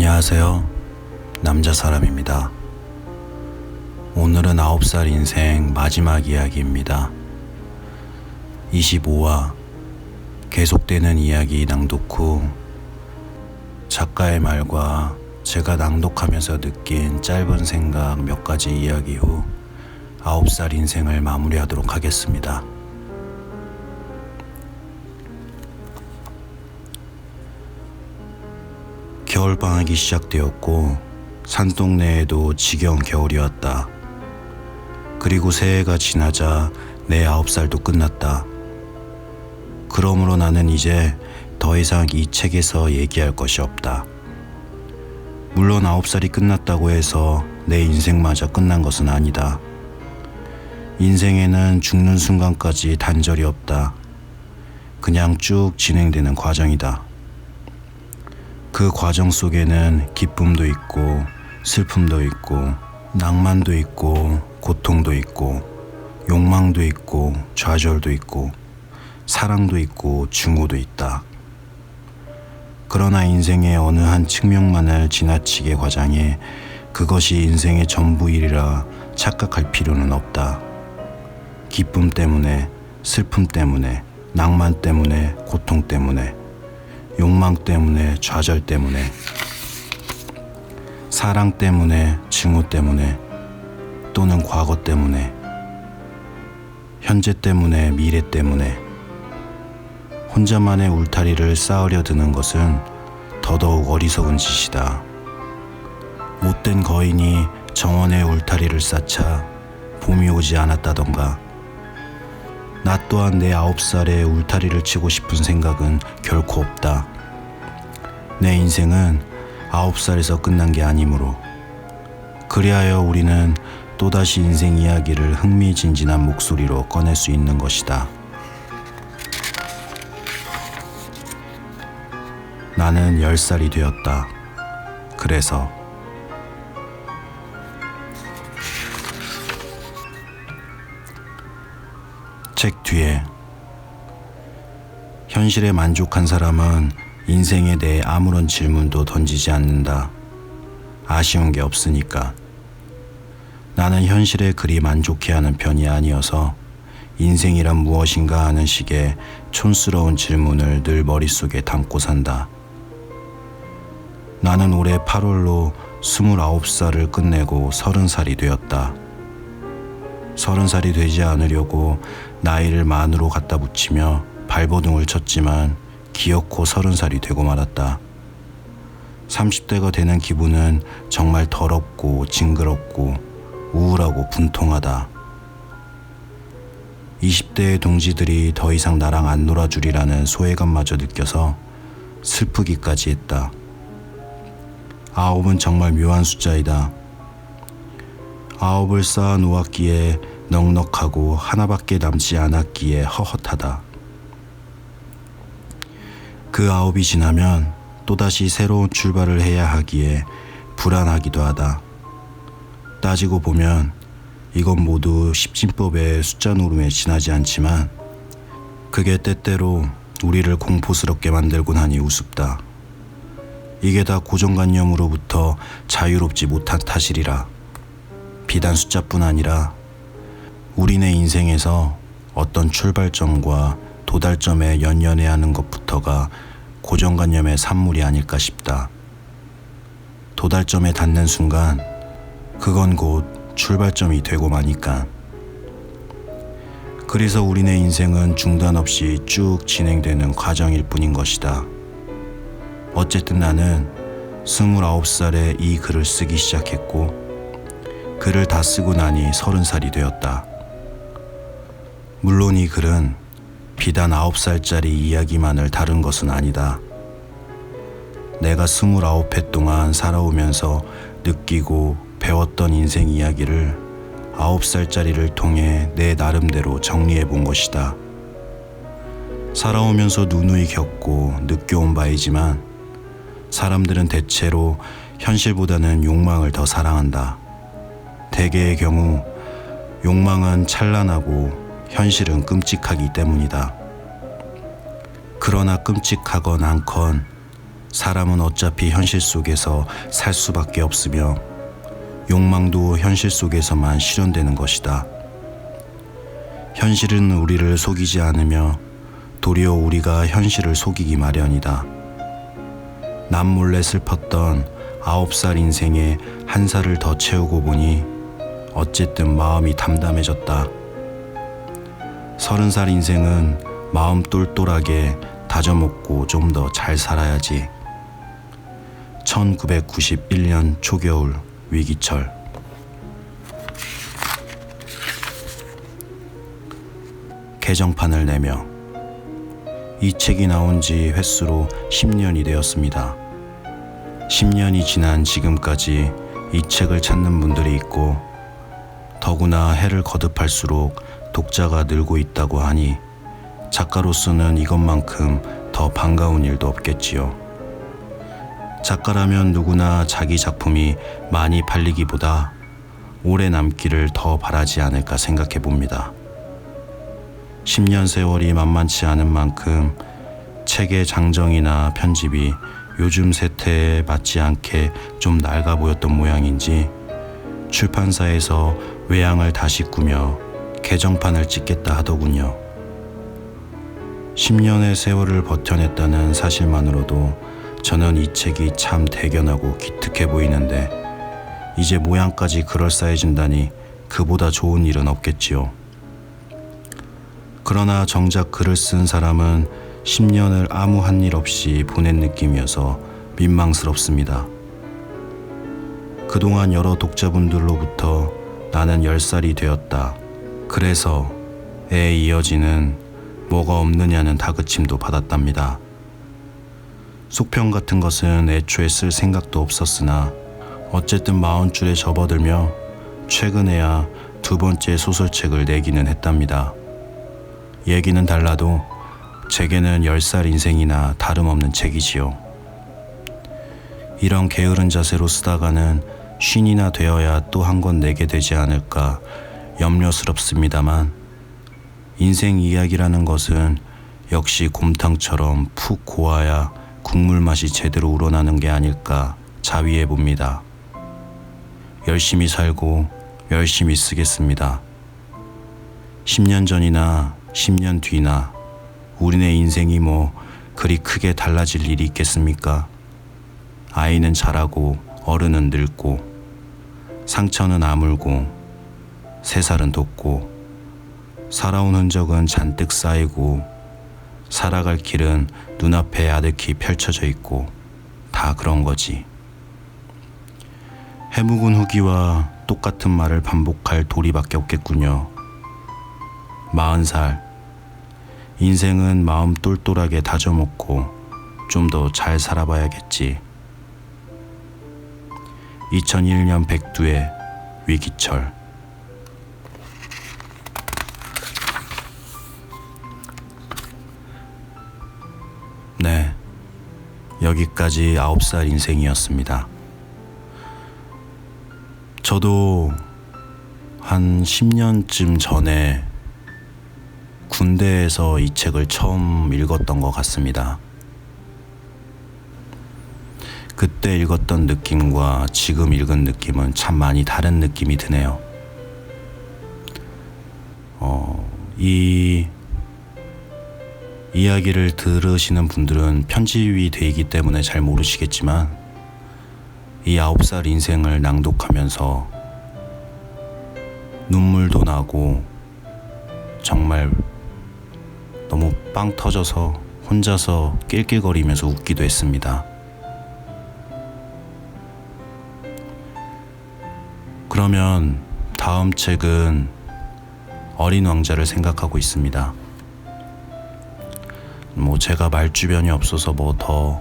안녕하세요. 남자 사람입니다. 오늘은 9살 인생 마지막 이야기입니다. 25화 계속되는 이야기 낭독 후 작가의 말과 제가 낭독하면서 느낀 짧은 생각 몇 가지 이야기 후 9살 인생을 마무리하도록 하겠습니다. 겨울방학이 시작되었고 산동네에도 지겨운 겨울이었다. 그리고 새해가 지나자 내 아홉 살도 끝났다. 그러므로 나는 이제 더 이상 이 책에서 얘기할 것이 없다. 물론 아홉 살이 끝났다고 해서 내 인생마저 끝난 것은 아니다. 인생에는 죽는 순간까지 단절이 없다. 그냥 쭉 진행되는 과정이다. 그 과정 속에는 기쁨도 있고 슬픔도 있고 낭만도 있고 고통도 있고 욕망도 있고 좌절도 있고 사랑도 있고 증오도 있다. 그러나 인생의 어느 한 측면만을 지나치게 과장해 그것이 인생의 전부이라 착각할 필요는 없다. 기쁨 때문에, 슬픔 때문에, 낭만 때문에, 고통 때문에, 욕망 때문에, 좌절 때문에, 사랑 때문에, 증오 때문에, 또는 과거 때문에, 현재 때문에, 미래 때문에, 혼자만의 울타리를 쌓으려 드는 것은 더더욱 어리석은 짓이다. 못된 거인이 정원의 울타리를 쌓자 봄이 오지 않았다던가. 나 또한 내 아홉 살에 울타리를 치고 싶은 생각은 결코 없다. 내 인생은 아홉 살에서 끝난 게 아니므로. 그리하여 우리는 또다시 인생 이야기를 흥미진진한 목소리로 꺼낼 수 있는 것이다. 나는 열 살이 되었다. 그래서 책 뒤에 현실에 만족한 사람은 인생에 대해 아무런 질문도 던지지 않는다. 아쉬운 게 없으니까. 나는 현실에 그리 만족해하는 편이 아니어서 인생이란 무엇인가 하는 식의 촌스러운 질문을 늘 머릿속에 담고 산다. 나는 올해 8월로 29살을 끝내고 30살이 되었다. 30살이 되지 않으려고 나이를 만으로 갖다 붙이며 발버둥을 쳤지만 기어코 30살이 되고 말았다. 30대가 되는 기분은 정말 더럽고 징그럽고 우울하고 분통하다. 20대의 동지들이 더 이상 나랑 안 놀아주리라는 소외감마저 느껴서 슬프기까지 했다. 아홉은 정말 묘한 숫자이다. 아홉을 쌓아 놓았기에 넉넉하고 하나밖에 남지 않았기에 허헛하다. 그 아홉이 지나면 또다시 새로운 출발을 해야 하기에 불안하기도 하다. 따지고 보면 이건 모두 십진법의 숫자 노름에 지나지 않지만 그게 때때로 우리를 공포스럽게 만들곤 하니 우습다. 이게 다 고정관념으로부터 자유롭지 못한 탓이리라. 비단 숫자뿐 아니라 우리네 인생에서 어떤 출발점과 도달점에 연연해야 하는 것부터가 고정관념의 산물이 아닐까 싶다. 도달점에 닿는 순간 그건 곧 출발점이 되고 마니까. 그래서 우리네 인생은 중단 없이 쭉 진행되는 과정일 뿐인 것이다. 어쨌든 나는 29살에 이 글을 쓰기 시작했고, 글을 다 쓰고 나니 30살이 되었다. 물론 이 글은 비단 9살짜리 이야기만을 다룬 것은 아니다. 내가 29회 동안 살아오면서 느끼고 배웠던 인생 이야기를 9살짜리를 통해 내 나름대로 정리해 본 것이다. 살아오면서 누누이 겪고 느껴온 바이지만 사람들은 대체로 현실보다는 욕망을 더 사랑한다. 대개의 경우 욕망은 찬란하고 현실은 끔찍하기 때문이다. 그러나 끔찍하건 않건 사람은 어차피 현실 속에서 살 수밖에 없으며 욕망도 현실 속에서만 실현되는 것이다. 현실은 우리를 속이지 않으며 도리어 우리가 현실을 속이기 마련이다. 남 몰래 슬펐던 아홉 살 인생에 한 살을 더 채우고 보니 어쨌든 마음이 담담해졌다. 서른 살 인생은 마음 똘똘하게 다져먹고 좀 더 잘 살아야지. 1991년 초겨울 위기철 개정판을 내며 이 책이 나온 지 횟수로 10년이 되었습니다. 10년이 지난 지금까지 이 책을 찾는 분들이 있고 더구나 해를 거듭할수록 독자가 늘고 있다고 하니 작가로서는 이것만큼 더 반가운 일도 없겠지요. 작가라면 누구나 자기 작품이 많이 팔리기보다 오래 남기를 더 바라지 않을까 생각해 봅니다. 10년 세월이 만만치 않은 만큼 책의 장정이나 편집이 요즘 세태에 맞지 않게 좀 낡아 보였던 모양인지 출판사에서 외양을 다시 꾸며 개정판을 찍겠다 하더군요. 10년의 세월을 버텨냈다는 사실만으로도 저는 이 책이 참 대견하고 기특해 보이는데 이제 모양까지 그럴싸해진다니 그보다 좋은 일은 없겠지요. 그러나 정작 글을 쓴 사람은 10년을 아무 한 일 없이 보낸 느낌이어서 민망스럽습니다. 그동안 여러 독자분들로부터 나는 10살이 되었다. 그래서 에 이어지는 뭐가 없느냐는 다그침도 받았답니다. 속편 같은 것은 애초에 쓸 생각도 없었으나 어쨌든 마흔 줄에 접어들며 최근에야 두 번째 소설책을 내기는 했답니다. 얘기는 달라도 제게는 열살 인생이나 다름없는 책이지요. 이런 게으른 자세로 쓰다가는 쉰이나 되어야 또 한 권 내게 되지 않을까 염려스럽습니다만 인생 이야기라는 것은 역시 곰탕처럼 푹 고아야 국물 맛이 제대로 우러나는 게 아닐까 자위해 봅니다. 열심히 살고 열심히 쓰겠습니다. 10년 전이나 10년 뒤나 우리네 인생이 뭐 그리 크게 달라질 일이 있겠습니까? 아이는 자라고 어른은 늙고 상처는 아물고 새살은 돋고 살아온 흔적은 잔뜩 쌓이고 살아갈 길은 눈앞에 아득히 펼쳐져 있고 다 그런 거지. 해묵은 후기와 똑같은 말을 반복할 도리밖에 없겠군요. 마흔 살. 인생은 마음 똘똘하게 다져먹고 좀 더 잘 살아봐야겠지. 2001년 백두의 위기철. 여기까지 아홉 살 인생이었습니다. 저도 한 10년쯤 전에 군대에서 이 책을 처음 읽었던 것 같습니다. 그때 읽었던 느낌과 지금 읽은 느낌은 참 많이 다른 느낌이 드네요. 어, 이 이야기를 들으시는 분들은 편집이 돼 있기 때문에 잘 모르시겠지만 이 아홉 살 인생을 낭독하면서 눈물도 나고 정말 너무 빵 터져서 혼자서 낄낄거리면서 웃기도 했습니다. 그러면 다음 책은 어린 왕자를 생각하고 있습니다. 뭐 제가 말 주변이 없어서 뭐 더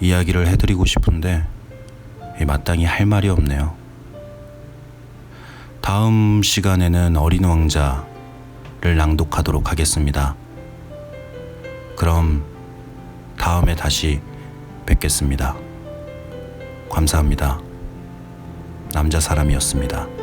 이야기를 해드리고 싶은데 마땅히 할 말이 없네요. 다음 시간에는 어린 왕자를 낭독하도록 하겠습니다. 그럼 다음에 다시 뵙겠습니다. 감사합니다. 남자 사람이었습니다.